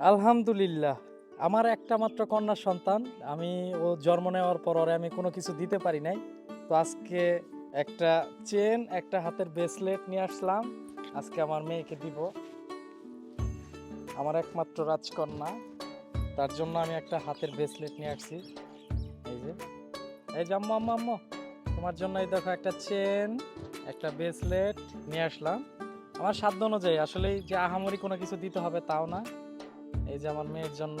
আলহামদুলিল্লাহ। আমার একটা মাত্র কন্যা সন্তান। আমি, ও জন্ম নেওয়ার পর ওরে আমি কোনো কিছু দিতে পারি নাই। তো আজকে একটা চেন, একটা হাতের ব্রেসলেট নিয়ে আসলাম। আজকে আমার মেয়েকে দিব। আমার একমাত্র রাজকন্যা। তার জন্য আমি একটা হাতের ব্রেসলেট নিয়ে আসছি। এই যে। এই যে আম্মু আম্মু আম্মু। তোমার জন্য এই দেখো একটা চেন, একটা ব্রেসলেট নিয়ে আসলাম। আমার সাধ্য অনুযায়ী আসলে যে আহামরি কোনো কিছু দিতে হবে তাও না। এই যে আমার মেয়ের জন্য।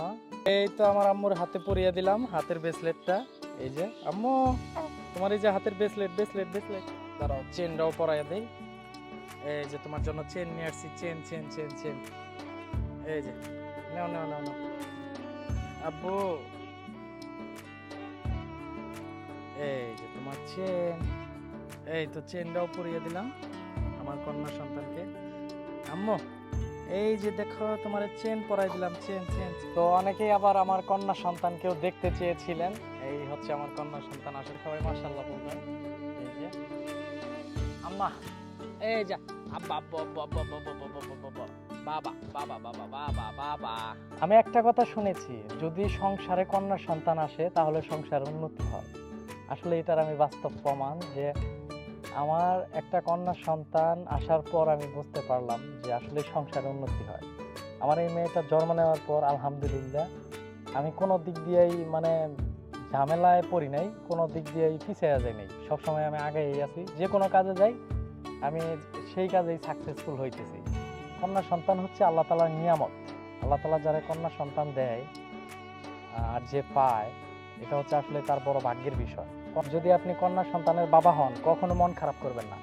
এই তো আমার আম্মুর হাতে পরিয়ে দিলাম, হাতের ব্রেসলেটটা এই যে, আম্মু, তোমার এই যে হাতের ব্রেসলেট ব্রেসলেট ব্রেসলেট দাঁড়াও চেনটাও পরাইয়া দেই। এই যে, তোমার জন্য চেন নিয়ে আসছি চেন চেন চেন চেন এই যে, নাও নাও নাও নাও। আব্বু, এই যে তোমার চেন এই তো চেনটাও পরিয়ে দিলাম, আমার কন্যা সন্তানকে। আম্মু এই যে দেখো, তোমার চেন পরাই দিলাম চেন চেন তো অনেকেই আবার আমার কন্যা সন্তানকেও দেখতে চেয়েছিলেন। এই হচ্ছে আমার কন্যা সন্তান, আসলে সবাই মাশাল্লাহ বলবেন। এই যে। আম্মা, এই যা। আমি একটা কথা শুনেছি, যদি সংসারে কন্যা সন্তান আসে, তাহলে সংসার উন্নতি হয়। আসলে এটার আমি বাস্তব প্রমাণ যে আমার একটা কন্যা সন্তান আসার পর আমি বুঝতে পারলাম যে আসলে সংসারে উন্নতি হয়। আমার এই মেয়েটা জন্ম নেওয়ার পর, আলহামদুলিল্লাহ, আমি কোনো দিক দিয়েই মানে ঝামেলায় পড়ি নাই, কোনো দিক দিয়েই পিছিয়ে যাই নাই। সবসময় আমি আগেই আছি, যে কোনো কাজে যাই, আমি সেই কাজেই সাকসেসফুল হইতেছি। কন্যা সন্তান হচ্ছে আল্লাহ তালার নিয়ামত। আল্লাহ তালা যারা কন্যা সন্তান দেয় আর যে পায় এটা হচ্ছে আসলে তার বড় ভাগ্যের বিষয়। যদি আপনি কন্যা সন্তানের বাবা হন, কখনো মন খারাপ করবেন না।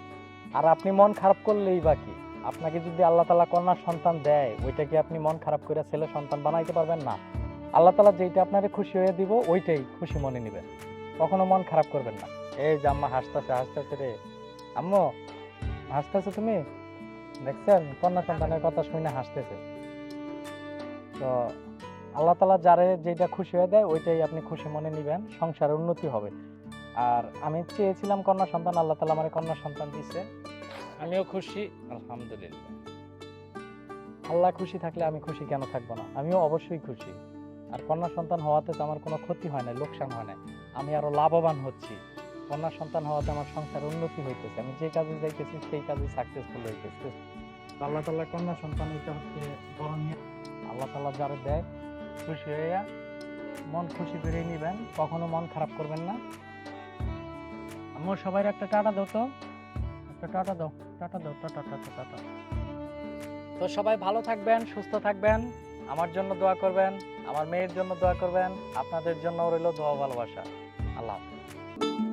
আর আপনি মন খারাপ করলেই বা কি? আপনাকে যদি আল্লাহ তালা কন্যা সন্তান দেয়, ওইটা কি আপনি মন খারাপ করে ছেলে সন্তান বানাইতে পারবেন না? আল্লাহ তালা যেইটা আপনাকে খুশি হয়ে দিব, ওইটাই খুশি মনে নেবেন। কখনো মন খারাপ করবেন না। এই যে আম্মা হাসতেছে হাসতেছে রে। আম্মু, হাসতেছো তুমি? দেখছেন? কন্যা সন্তানের কথা শুনে হাসতেছে। তো আল্লাহ তালা যারে যেটা খুশি হয়ে দেয় ওইটাই আপনি খুশি মনে নেবেন সংসারের উন্নতি হবে। আর আমি চেয়েছিলাম কন্যা সন্তান আল্লাহ তালা আমার কন্যা সন্তান দিছে। আমিও খুশি আলহামদুলিল্লাহ। আল্লাহ খুশি থাকলে আমি খুশি কেন থাকব না? আমিও অবশ্যই খুশি। আর কন্যা সন্তান হওয়াতে তো আমার কোনো ক্ষতি হয় না লোকসান হয় না আমি আরও লাভবান হচ্ছি। কন্যা সন্তান হওয়াতে আমার সংসার উন্নতি হইতেছে। আমি যে কাজে যাইতেছি সেই কাজে সাকসেসফুল হইতেছি। আল্লাহ তাল্লাহ কন্যা সন্তান এটা হচ্ছে বড় আল্লাহ তালা যারা দেয় খুশি হইয়া মন খুশি করে নিবেন, কখনো মন খারাপ করবেন না। আমার সবাই একটা টাটা দাও তো। একটা টাটা দাও টাটা দাও, টাটা টাটা টাটা তো সবাই ভালো থাকবেন, সুস্থ থাকবেন, আমার জন্য দোয়া করবেন, আমার মেয়ের জন্য দোয়া করবেন, আপনাদের জন্য রইল দোয়া ভালোবাসা। আল্লাহ হাফেজ।